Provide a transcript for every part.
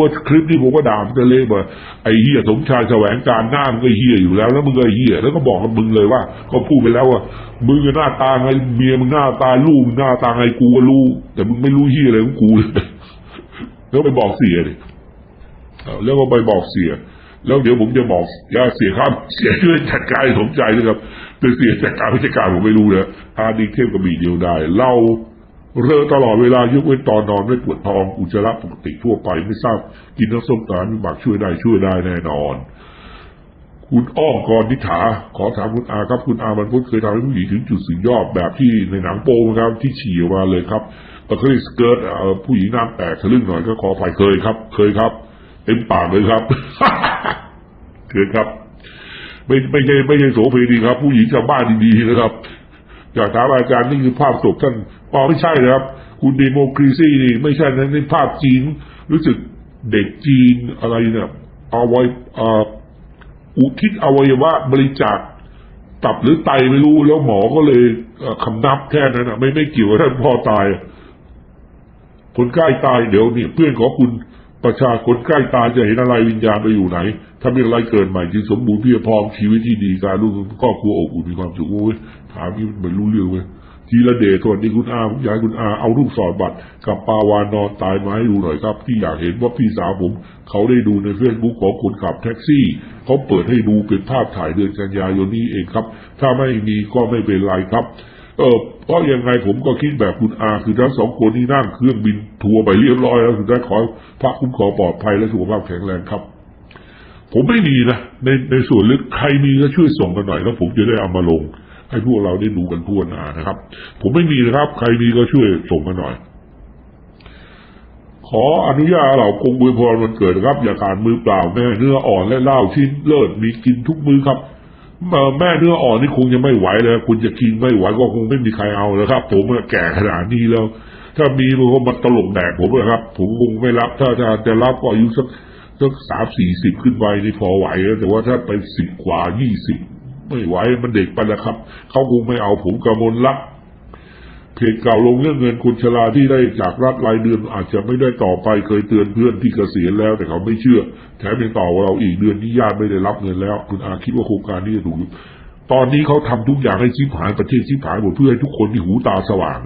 ว่าคลิปนี้ผมก็ด่ามันจะเละว่าไอ้เฮียสมชายแสวงการหน้ามึงก็เฮียอยู่แล้ว แล้วมึงก็เฮียแล้วก็บอกกับมึงเลยว่า ก็พูดไปแล้วว่ามึงหน้าตาไงเมียมึงหน้าตาลูกมึงหน้าตาไงกูก็รู้แต่มึงไม่รู้เฮียอะไรของกูเลยแล้วไปบอกเสียเออแล้วก็ไปบอกเสีย แล้วเดี๋ยวผมจะบอกอย่าเสียครับ เสียช่วยจัดการสมใจนะครับแต่เสียจัดการไม่จัดการผมไม่รู้นะอาดีเทพกับบีเดียวได้เล่า เรอตลอดเวลายกเว้นตอนนอนไม่ปวดท้องอุจจาระปกติทั่วไปไม่ทราบกินน้ำส้มสารมีบักช่วยได้ช่วยได้แน่นอน คุณอ้อมกรนิฐาขอถามคุณอาครับ คุณอามันพุทธเคยทำให้ผู้หญิงถึงจุดสุดยอดแบบที่ในหนังโป๊นะครับ ที่ฉี่ออกมาเลยครับเออเคยสเกิร์ตผู้หญิงน้ำแตกทะลึ่งหน่อยก็ขอไฟเคยครับ เคยครับเต็มปากเลยครับเคยครับ ไม่ไม่ใช่ไม่ใช่โสเพณีครับ ผู้หญิงชาวบ้านดีๆนะครับ อยากถามอาจารย์นี่คือภาพศพท่านอ๋อไม่ใช่นะครับ คุณเดโมครีซี่นี่ไม่ใช่นะนี่ภาพจีนรู้สึกเด็กจีนอะไรเนี่ยเอาไว้อุทิศอวัยวะบริจาคตับหรือไตไม่รู้แล้วหมอก็เลยคำนับแค่นั้นนะไม่ไม่เกี่ยวกับท่านพ่อตาย คนใกล้ตายเดี๋ยวเนี่ยเพื่อนของคุณ ประชาคนใกล้ตาจะเห็นอะไรวิญญาณไปอยู่ไหนถ้ามีอะไรเกิดใหม่จึงสมบูรณ์เพียงพร้อมชีวิตที่ดีการลูกครอบครัวอบอุ่นมีความสุขโอ้ยถามนี่มันไม่รู้เรื่องเว้ยทีละเดชสวัสดีคุณอาผมอยากคุณอาเอารูปสอดบัตรกับปาวานนอนตายมาให้ดูหน่อยครับ ที่อยากเห็นว่าพี่สาวผม เขาได้ดูในเฟซบุ๊กของคนขับแท็กซี่ เขาเปิดให้ดูเป็นภาพถ่ายเดือนกันยายนนี้เองครับ ถ้าไม่มีก็ไม่เป็นไรครับ เออ เพราะยังไงผมก็คิดแบบคุณอาคือทั้งสองคนที่นั่งเครื่องบินทัวร์ไปเรียบร้อยแล้วสุดท้ายขอพระคุ้มครองปลอดภัยและสุขภาพแข็งแรงครับ ผมไม่มีนะในในส่วนลึกใครมีก็ช่วยส่งกันหน่อยแล้วผมจะได้เอามาลง ให้พวกเราได้ดูกันทั่วหน้านะครับ ผมไม่มีนะครับ ใครมีก็ช่วยส่งกันหน่อย ขออนุญาตเราคงอวยพรวันเกิดนะครับ อย่าการมือเปล่าแม่เนื้ออ่อนและเหล้าชิ้นเลิศมีกินทุกมื้อครับ แม่เนื้ออ่อนนี่คงจะไม่ไหวเลยคุณจะกินไม่ไหวก็คงไม่มีใครเอาแล้วครับ ผมแก่ขนาดนี้แล้ว ถ้ามีมันก็มาตลกแดกผมนะครับ ผมคงไม่รับ ถ้าจะจะรับก็อายุสักสักสามสี่สิบขึ้นไปนี่พอไหวแล้วแต่ว่าถ้าไปสิบกว่ายี่สิบไม่ไหวมันเด็กไปแล้วครับเขาคงไม่เอาผมกระมวลรับ เพจเก่าลงเรื่องเงินคุณชราที่ได้จากรัฐรายเดือนอาจจะไม่ได้ต่อไปเคยเตือนเพื่อนที่เกษียณแล้ว แต่เขาไม่เชื่อแถมยังต่อว่าเราอีกเดือนนี้ญาติไม่ได้รับเงินแล้ว คุณอาคิดว่าโครงการนี้จะถูกตอนนี้เขาทำทุกอย่างให้ชิบหายประเทศชิบหายหมดเพื่อให้ทุกคนที่หูตาสว่าง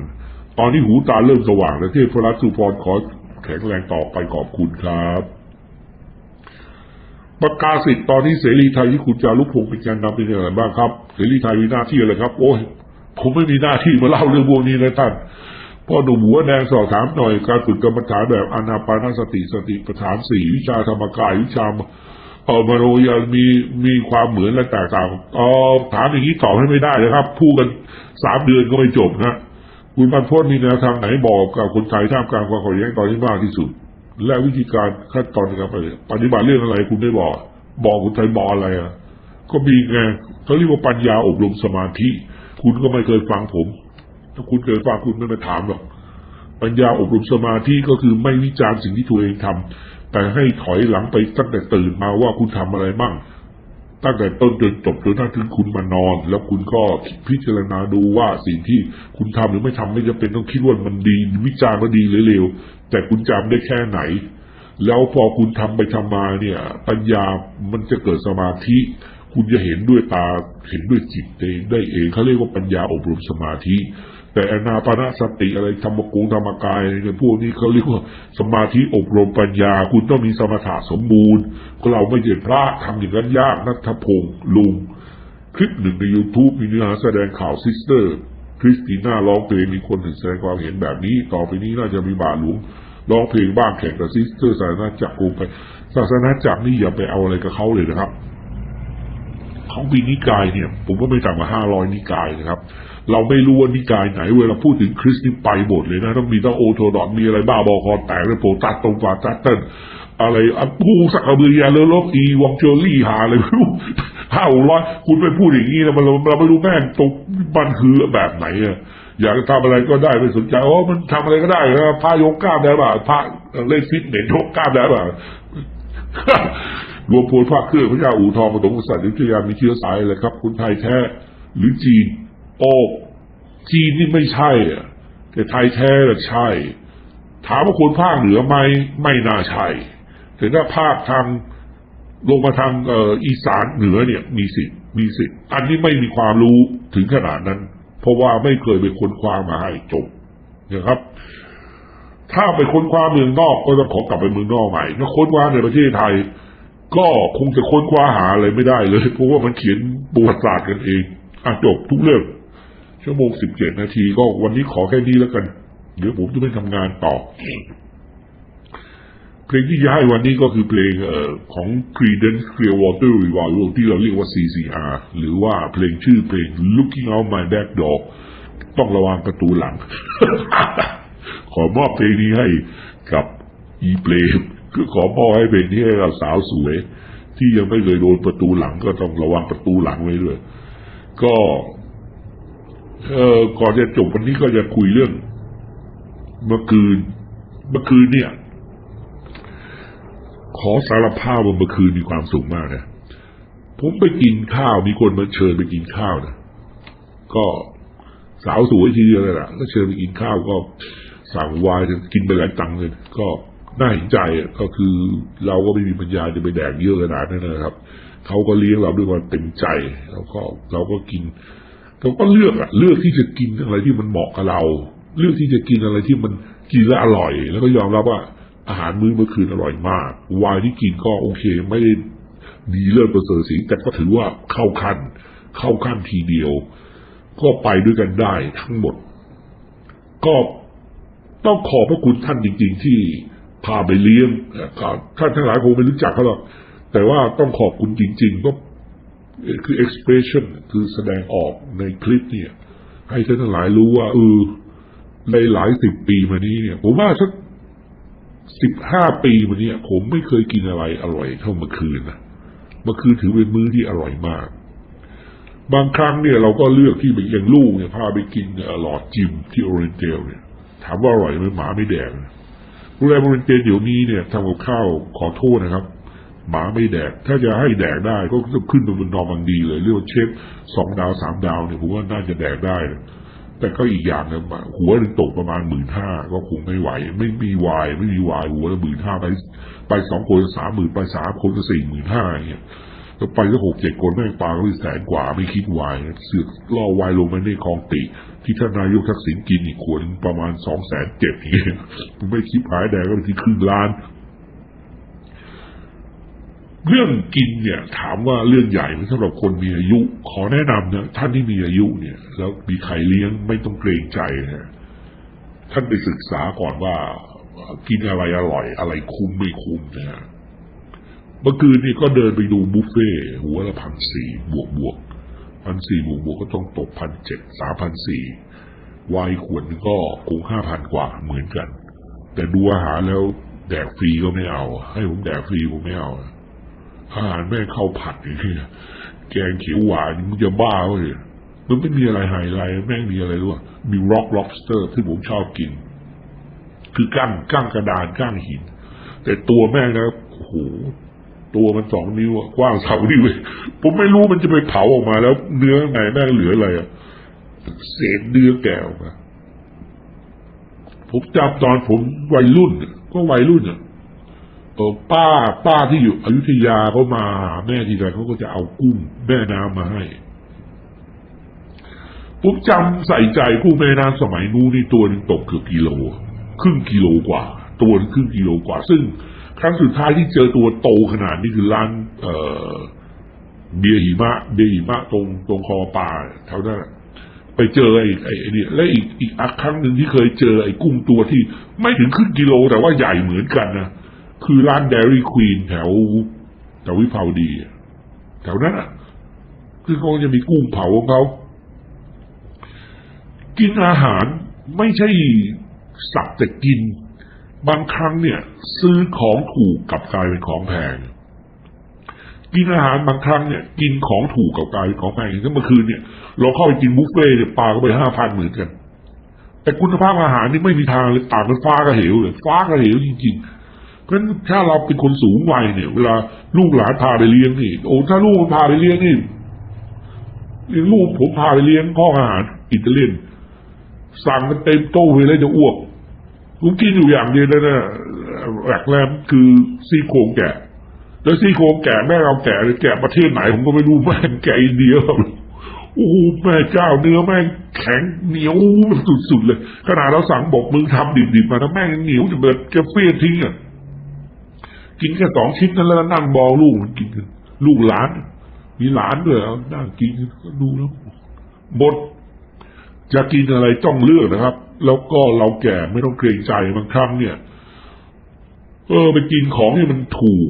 ตอนนี้หูตาเริ่มสว่างแล้วเทพรัตน์สุพรขอแข็งแรงต่อไปขอบคุณครับประกาศสิทธิ์ตอนนี้เสรีไทยที่คุณจารุพงศ์เป็นแกนนำเป็นอย่างไรบ้างครับ เสรีไทยมีหน้าที่อะไรครับ โอ้ย ผมไม่มีหน้าที่มาเล่าเรื่องพวกนี้เลยท่านพ่อหนุ่มหัวแดงสอบถามหน่อยการฝึกกรรมฐานแบบอนาปานสติสติปัฏฐานสี่วิชาธรรมกายวิชาเออมโนยานมีมีความเหมือนและแตกต่างเออถามอย่างนี้ตอบให้ไม่ได้เลยครับพูดกันสามเดือนก็ไม่จบนะคุณพันพจน์มีแนวทางไหนบอกกับคนไทยท่ามกลางความขัดแย้งตอนนี้มากที่สุด และวิธีการขั้นตอนในการปฏิบัติเรื่องอะไรคุณได้บอก บอกคุณไทยบอกอะไรอะก็มีไงเขาเรียกว่าปัญญาอบรมสมาธิ คุณก็ไม่เคยฟังผม ถ้าคุณเคยฟังคุณไม่มาถามหรอก ปัญญาอบรมสมาธิก็คือไม่วิจารณ์สิ่งที่ตัวเองทำแต่ให้ถอยหลังไปตั้งแต่ตื่นมาว่าคุณทำอะไรมั่งตั้งแต่ต้นจนจบจนถ้าถึงคุณมานอน แล้วคุณก็พิจารณาดูว่าสิ่งที่คุณทำหรือไม่ทำไม่จำเป็นต้องคิดว่ามันดีวิจารณ์ว่าดีหรือเลวแต่คุณจำได้แค่ไหน แล้วพอคุณทำไปทำมาเนี่ย ปัญญามันจะเกิดสมาธิ คุณจะเห็นด้วยตาเห็นด้วยจิตเองได้เองเขาเรียกว่าปัญญาอบรมสมาธิ แต่อนาปานสติอะไรธรรมกูธรรมกายอะไรพวกนี้เขาเรียกว่าสมาธิอบรมปัญญา คุณต้องมีสมถะสมบูรณ์ก็เราไม่ใช่พระทำอย่างนั้นยากนัทพงศ์ลุง คลิปหนึ่งใน YouTube มีเนื้อหาแสดงข่าวซิสเตอร์คริสติน่าร้องเพลงมีคนถึงแสดงความเห็นแบบนี้ ต่อไปนี้น่าจะมีบาทหลวงร้องเพลงบ้างแข่งกับซิสเตอร์ศาสนาจักรโกงไปศาสนาจักรนี่อย่าไปเอาอะไรกับเขาเลยนะครับ ของปีนิกายเนี่ย ผมก็ไม่ต่ำกว่าห้าร้อยนิกายนะครับ เราไม่รู้ว่านิกายไหน เวลาพูดถึงคริสต์นี่ไปหมดเลยนะต้องมีต้องโอโทดอกมีอะไรบ้าบอคอแตกเลยโปรตัดตรงฟาตัดเต้นอะไรอัปูสักเบือยาเลอลบอีวองเจอรี่หาอะไรไม่รู้ห้าร้อยคุณไปพูดอย่างนี้นะมันเราเราไม่รู้แม่งตรงมันคือแบบไหนอะอยากทำอะไรก็ได้ไม่สนใจโอ้มันทำอะไรก็ได้นะพระยกกล้ามได้ป่ะพระเล่นฟิตเนสยกกล้ามได้ป่ะ รวมพลพระเครื่องพระเจ้าอู่ทองปฐมกษัตริย์ยุธยามีเชื้อสายอะไรครับคุณไทยแท้หรือจีนโอ้จีนนี่ไม่ใช่อะแต่ไทยแท้น่ะใช่ ถามว่าคนภาคเหนือไหมไม่น่าใช่แต่ถ้าภาคทางลงมาทางอ่ออีสานเหนือเนี่ยมีสิทธิ์มีสิทธิ์อันนี้ไม่มีความรู้ถึงขนาดนั้น เพราะว่าไม่เคยไปค้นคว้ามาให้จบนะครับ ถ้าไปค้นคว้าเมืองนอกก็จะขอกลับไปเมืองนอกใหม่ถ้าค้นคว้าในประเทศไทย ก็คงจะค้นคว้าหาอะไรไม่ได้เลย เพราะว่ามันเขียนประวัติศาสตร์กันเองอะจบทุกเรื่อง ชั่วโมงสิบเจ็ดนาทีก็วันนี้ขอแค่นี้แล้วกัน เดี๋ยวผมจะไปทำงานต่อ เพลงที่จะให้วันนี้ก็คือเพลงเอ่อของ Creedence Clearwater Revival ที่เราเรียกว่า CCR หรือว่าเพลงชื่อเพลง Looking Out My Back Door ต้องระวังประตูหลัง ขอมอบเพลงนี้ให้กับอีเปลม คือขอมอบให้เพลงนี้ให้กับสาวสวย ที่ยังไม่เคยโดนประตูหลังก็ต้องระวังประตูหลังไว้ด้วย ก็เออก่อนจะจบวันนี้ก็จะคุยเรื่อง เมื่อคืน เมื่อคืนเนี่ย ขอสารภาพว่าเมื่อคืนมีความสุขมากนะผมไปกินข้าวมีคนมาเชิญไปกินข้าวนะก็สาวสวยทีเดียวเลยล่ะก็เชิญไปกินข้าวก็สั่งวน์กินไปหลายตังค์เลยก็ น่าเห็นใจอะก็คือเราก็ไม่มีปัญญาจะไปแดกเยอะขนาดนั้นนะครับเขาก็เลี้ยงเราด้วยความเต็มใจแล้วก็เราก็กินเราก็เลือกอะเลือกที่จะกินอะไรที่มันเหมาะกับเรา เลือกที่จะกินอะไรที่มันกินแล้วอร่อย แล้วก็ยอมรับว่าอาหารมื้อเมื่อคืนอร่อยมากวน์ที่กินก็โอเค ไม่ได้ดีเลิศประเสริฐสีแต่ก็ถือว่าเข้าขั้น เข้าขั้นทีเดียว ก็ไปด้วยกันได้ทั้งหมด ก็ต้องขอบพระคุณท่านจริง ๆ ที่ พาไปเลี้ยงท่านทั้งหลายคงไม่รู้จักเขาหรอก แต่ว่าต้องขอบคุณจริง ๆ ก็คือ expression คือแสดงออกในคลิปเนี่ย ให้ท่านทั้งหลายรู้ว่าเออในหลายสิบปีมานี้เนี่ย ผมว่าสักสิบห้าปีมานี้ผมไม่เคยกินอะไรอร่อยเท่าเมื่อคืนนะเมื่อคืนถือเป็นมื้อที่อร่อยมาก บางครั้งเนี่ยเราก็เลือกที่ไปอย่างลูกเนี่ยพาไปกินหลอดจิมที่โอเรนเตลเนี่ย ถามว่าอร่อยไหมหมาไม่แดกนะ โรงแรมโอเรนเตลเดี๋ยวนี้เนี่ยทำกับข้าวขอโทษนะครับ หมาไม่แดก ถ้าจะให้แดกได้ก็ต้องขึ้นไปบนนอร์มันดีเลย เรียกว่าเชฟสองดาวสามดาวเนี่ยผมว่าน่าจะแดกได้นะแต่ก็อีกอย่างนะหัวหนึ่งตกประมาณหมื่นห้าก็คงไม่ไหว ไม่มีวาย ไม่มีวายหัวละหมื่นห้าไป ไปสองคนสามหมื่นไปสามคนสี่หมื่นห้าอย่างเงี้ย แล้วไปก็หกเจ็ดคนแม่งปลาก็แสนกว่าไม่คิดวายเสือกล่อวายลงไปในคลองติ ที่ท่านนายกทักษิณกินอีกขวดหนึ่งประมาณสองแสนเจ็ดอย่างเงี้ยไม่คิดหายแดงก็ไปที่ครึ่งล้าน เรื่องกินเนี่ย ถามว่าเรื่องใหญ่ไหมสำหรับคนมีอายุ ขอแนะนำนะท่านที่มีอายุเนี่ย แล้วมีใครเลี้ยงไม่ต้องเกรงใจนะท่านไปศึกษาก่อนว่ากินอะไรอร่อย อะไรคุ้มไม่คุ้มนะฮะ เมื่อคืนนี่ก็เดินไปดูบุฟเฟ่หัวละพันสี่บวกบวกพันสี่บวกบวกก็ต้องตกพันเจ็ดสามพันสี่วายขวดก็คงห้าพันกว่าเหมือนกัน แต่ดูอาหารแล้วแดกฟรีก็ไม่เอา ให้ผมแดกฟรีผมไม่เอาอาหารแม่ข้าวผัดอย่างเงี้ยแกงเขียวหวานมึงจะบ้าเว้ยมันไม่มีอะไรไฮไลท์แม่งมีอะไรรู้ป่ะมี rock lobster ที่ผมชอบกิน คือกั้งกั้งกระดานกั้งหิน แต่ตัวแม่งนะโอ้โห ตัวมันสองนิ้วอะกว้างสองนิ้วผมไม่รู้มันจะไปเผาออกมาแล้ว เนื้อไหนแม่งเหลืออะไรอะเศษเนื้อแกวออกมาผมจำตอนผมวัยรุ่นก็วัยรุ่นอะเออป้าป้าที่อยู่อยุธยาเขามาหาแม่ทีไรเขาก็จะเอากุ้งแม่น้ำมาให้ผมจำใส่ใจกุ้งแม่น้ำสมัยนู้นนี่ตัวหนึงตกเกือบกิโล ครึ่งกิโลกว่า ตัวหนึงครึ่งกิโลกว่า ซึ่ง ครั้งสุดท้ายที่เจอตัวโตขนาดนี้คือร้าน เอ่อเบียร์หิมะ เบียร์หิมะตรงตรงคอปลาแถวนั้นไปเจอไอ้ไอ้เนี่ยและอีกอีกอักครั้งหนึ่งที่เคยเจอไอ้กุ้งตัวที่ไม่ถึงครึ่งกิโลแต่ว่าใหญ่เหมือนกันนะคือร้านเดรี่ควีนแถวแถววิภาวดี แถวนั้นอะคือเขาจะมีกุ้งเผาของเขากินอาหารไม่ใช่สักแต่กิน บางครั้งเนี่ย ซื้อของถูกกับกลายเป็นของแพง กินอาหารบางครั้งเนี่ย กินของถูกกับกลายเป็นของแพงอย่างเช่นเมื่อคืนเนี่ยเราเข้าไปกินบุฟเฟ่ต์เนี่ยปลาก็ไปห้าพันเหมือนกัน แต่คุณภาพอาหารนี่ไม่มีทางเลยต่างกันฟ้ากับเหวเลยฟ้ากับเหวจริงๆเพราะฉะนั้นถ้าเราเป็นคนสูงวัยเนี่ย เวลาลูกหลานพาไปเลี้ยงนี่โอ้ถ้าลูกมันพาไปเลี้ยงนี่ลูกผมพาไปเลี้ยงห้องอาหารอิตาเลียนสั่งกันเต็มโต๊ะเลยแล้วจะอ้วก ผมกินอยู่อย่างเดียวนะนะหลักแรมคือซี่โครงแกะ แล้วซี่โครงแกะแม่เอาแกะเลยแกะประเทศไหนผมก็ไม่รู้แม่งแกะอินเดียโอ้แม่เจ้าเนื้อแม่งแข็งเหนียวมันสุดๆเลยขนาดเราสั่งบอกมึงทำดิบๆมาแล้วแม่งเหนียวจะเบิดจะเฟี้ยทิ้งอะกินแค่สองชิ้นนั้นแล้วนั่งมอลูกมันกินกันลูกหลาน มีหลานด้วยเอานั่งกินกันก็ดูแล้วบด จะกินอะไรต้องเลือกนะครับ แล้วก็เราแก่ไม่ต้องเกรงใจบางครั้งเนี่ย เออไปกินของที่มันถูก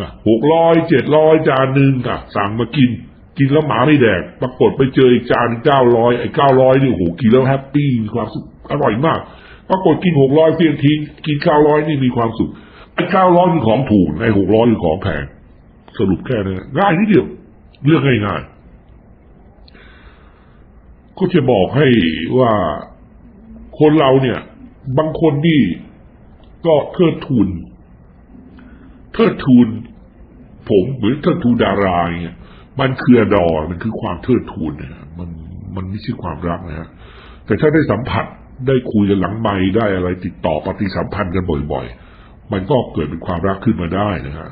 นะหกร้อยเจ็ดร้อยจานหนึ่งอะสั่งมากิน กินแล้วหมาไม่แดก ปรากฏไปเจออีกจานเก้าร้อยไอ้เก้าร้อยนี่โอ้โหกินแล้วแฮปปี้มีความสุขอร่อยมาก ปรากฏกินหกร้อยเพียงทิ้งกินเก้าร้อยนี่มีความสุขไอ้เก้าร้อยคือของถูกไอ้หกร้อยคือของแพงสรุปแค่นั้นง่ายนิดเดียวเรื่องง่ายๆ ก็จะบอกให้ว่าคนเราเนี่ย บางคนนี่ก็เทิดทูนเทิดทูนผมหรือเทิดทูนดาราเนี่ยมันคือดอมันคือความเทิดทูนเนะมันมันไม่ใช่ความรักนะฮะแต่ถ้าได้สัมผัสได้คุยกันหลังไม้ได้อะไร ติดต่อปฏิสัมพันธ์กันบ่อย ๆ มันก็เกิดเป็นความรักขึ้นมาได้นะฮะ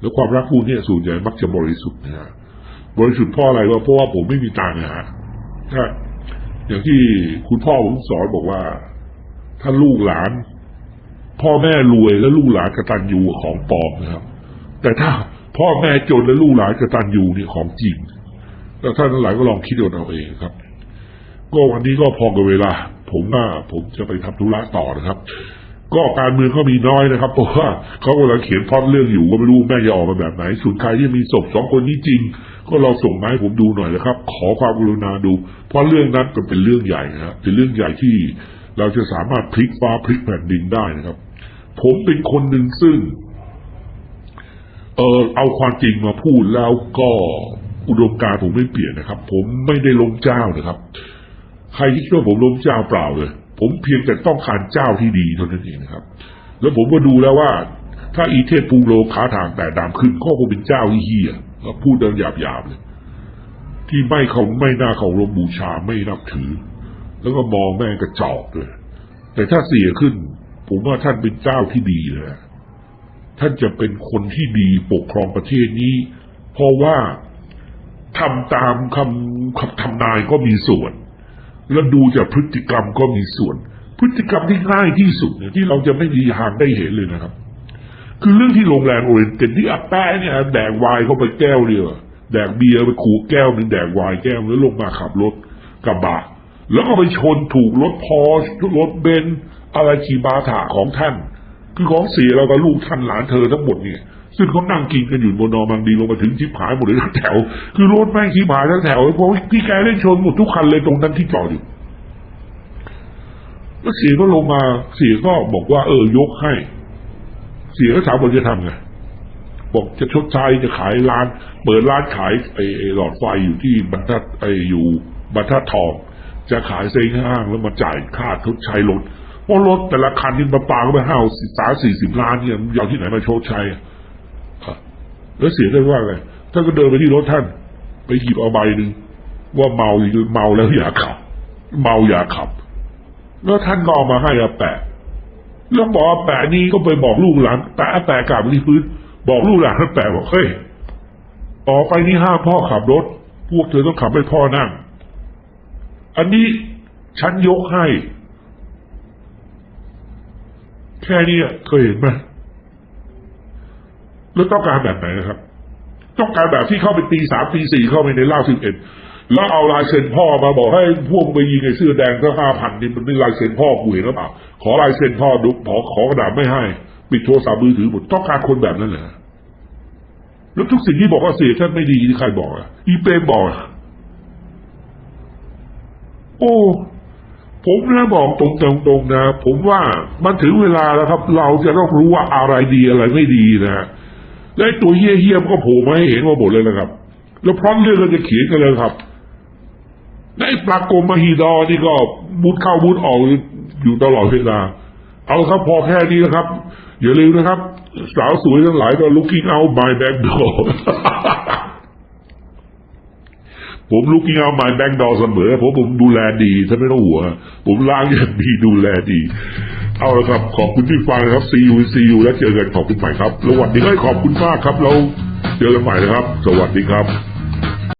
แล้วความรักพวกนี้ส่วนใหญ่มักจะบริสุทธิ์นะฮะบริสุทธิ์เพราะอะไรวะเพราะว่าผมไม่มีตังค์นะฮะ ถ้าอย่างที่คุณพ่อผมสอนบอกว่า ถ้าลูกหลาน พ่อแม่รวยแล้วลูกหลานกระตัญญูของปลอมนะครับ แต่ถ้าพ่อแม่จนแล้วลูกหลานกระตัญญูนี่ของจริงแล้วท่านทั้งหลายก็ลองคิดดูเอาเองครับ ก็วันนี้ก็พอกับเวลา ผมว่าผมจะไปทำธุระต่อนะครับ ก็การเมืองก็มีน้อยนะครับเพราะว่าเขากำลังเขียนพอดเรื่องอยู่ก็ไม่รู้แม่จะออกมาแบบไหนส่วนใครที่มีศพสองคนนี้จริง ก็ลองส่งมาให้ผมดูหน่อยนะครับ ขอความกรุณาดู เพราะเรื่องนั้นก็เป็นเรื่องใหญ่นะครับเป็นเรื่องใหญ่ที่เราจะสามารถพลิกฟ้าพลิกแผ่นดินได้นะครับ ผมเป็นคนหนึ่งซึ่ง เออเอาความจริงมาพูดแล้วก็อุดมการณ์ผมไม่เปลี่ยนนะครับ ผมไม่ได้ล้มเจ้านะครับ ใครที่คิดว่าผมล้มเจ้าเปล่าเลย ผมเพียงแต่ต้องการเจ้าที่ดีเท่านั้นเองนะครับ แล้วผมก็ดูแล้วว่า ถ้าอีเทพปูโลขาทางแต่ดำขึ้นก็คงเป็นเจ้าที่เฮีย แล้วพูดดินหยาบๆเลยที่ไม่เขาไม่น่าเขารบบูชาไม่นับถือ แล้วก็มองแม่งกระจอกเลยแต่ถ้าเสียขึ้น ผมว่าท่านเป็นเจ้าที่ดีเลยท่านจะเป็นคนที่ดีปกครองประเทศนี้ เพราะว่าทำตามคำคำทำนายก็มีส่วน แล้วดูจากพฤติกรรมก็มีส่วน พฤติกรรมที่ง่ายที่สุดเนี่ยที่เราจะไม่มีทางได้เห็นเลยนะครับ คือเรื่องที่โรงแรมโอเรนเตนที่อัปแป้เนี่ยแดกไวน์เข้าไปแก้วเดียวแดกเบียร์ไปขู่แก้วหนึ่งแดกไวน์แก้วแล้วลงมาขับรถกระบะแล้วก็ไปชนถูกรถพอชรถเบนอะไรขี่บาถาของท่าน คือของเสียเรากับลูกท่านหลานเธอทั้งหมดเนี่ย ซึ่งเขานั่งกินกันอยู่บนนอมังดีลงมาถึงชิบหายหมดเลยทั้งแถว คือรถแม่งชิบหายทั้งแถวเพราะพี่แกเล่นชนหมดทุกคันเลยตรงนั้นที่จอดอยู่แล้วเสียก็ลงมาเสียก็บอกว่าเออยกให้ เสียก็ถามว่าจะทำไงบอกจะชดใช้จะขายร้าน เปิดร้านขายไอ้หลอดไฟอยู่ที่บรรทัดไอ้อยู่บรรทัดทอง จะขายเซ็งห้างแล้วมาจ่ายค่าชดใช้รถเพราะรถแต่ละคันนี่มาปาก็ไปห้าสามสี่สิบล้านเนี่ยยาวที่ไหนมาชดใช้อะแล้วเสียได้ว่าไงท่านก็เดินไปที่รถท่าน ไปหยิบเอาใบหนึ่งว่าเมาเมาแล้วอย่าขับ เมาอย่าขับ แล้วท่านก็เอามาให้อาแปะ แล้วบอกอาแปะนี่ก็ไปบอกลูกหลานแปะแปะกลับไปที่พื้น บอกลูกหลานอาแปะบอกเฮ้ยต่อไปนี้ห้ามพ่อขับรถ พวกเธอต้องขับให้พ่อนั่ง อันนี้ฉันยกให้ แค่นี้เคยเห็นไหมแล้วต้องการแบบไหนนะครับ ต้องการแบบที่เข้าไปตีสามตีสี่เข้าไปในเล่าสิบเอ็ด แล้วเอาลายเซ็นพ่อมาบอกให้พวกไปยิงไอ้เสื้อแดงก็ห้าพันนี่มันไม่ลายเซ็นพ่อกูเห็นหรือเปล่า ขอลายเซ็นพ่อดูขอขอกระดาษไม่ให้ ปิดโทรศัพท์มือถือหมดต้องการคนแบบนั้นเหรอแล้วทุกสิ่งที่บอกว่าเสียท่านไม่ดีที่ใครบอกอะอีเปมบอกโอ้ผมนะบอกตรงๆนะ ผมว่ามันถึงเวลาแล้วครับ เราจะต้องรู้ว่าอะไรดีอะไรไม่ดีนะและตัวเฮี้ยๆมันก็โผล่มาให้เห็นมาหมดเลยนะครับ แล้วพร้อมเรื่องก็จะเขียนกันเลยครับ ไอ้ปลากรมมฮีดอนี่ก็มุดเข้ามุดออกอยู่ตลอดเวลา เอาครับพอแค่นี้นะครับ อย่าลืมนะครับ สาวสวยทั้งหลายก็ looking out my back door ผม looking out my back door เสมอเพราะผมดูแลดีถ้านไม่ต้องหัว ผมล้างอย่างดีดูแลดี เอาละครับ ขอบคุณที่ฟังนะครับ see you see you แล้วเจอกันขอบคุณใหม่ครับแล้ววันนี้ก็ขอบคุณมากครับ เราเจอกันใหม่นะครับ สวัสดีครับ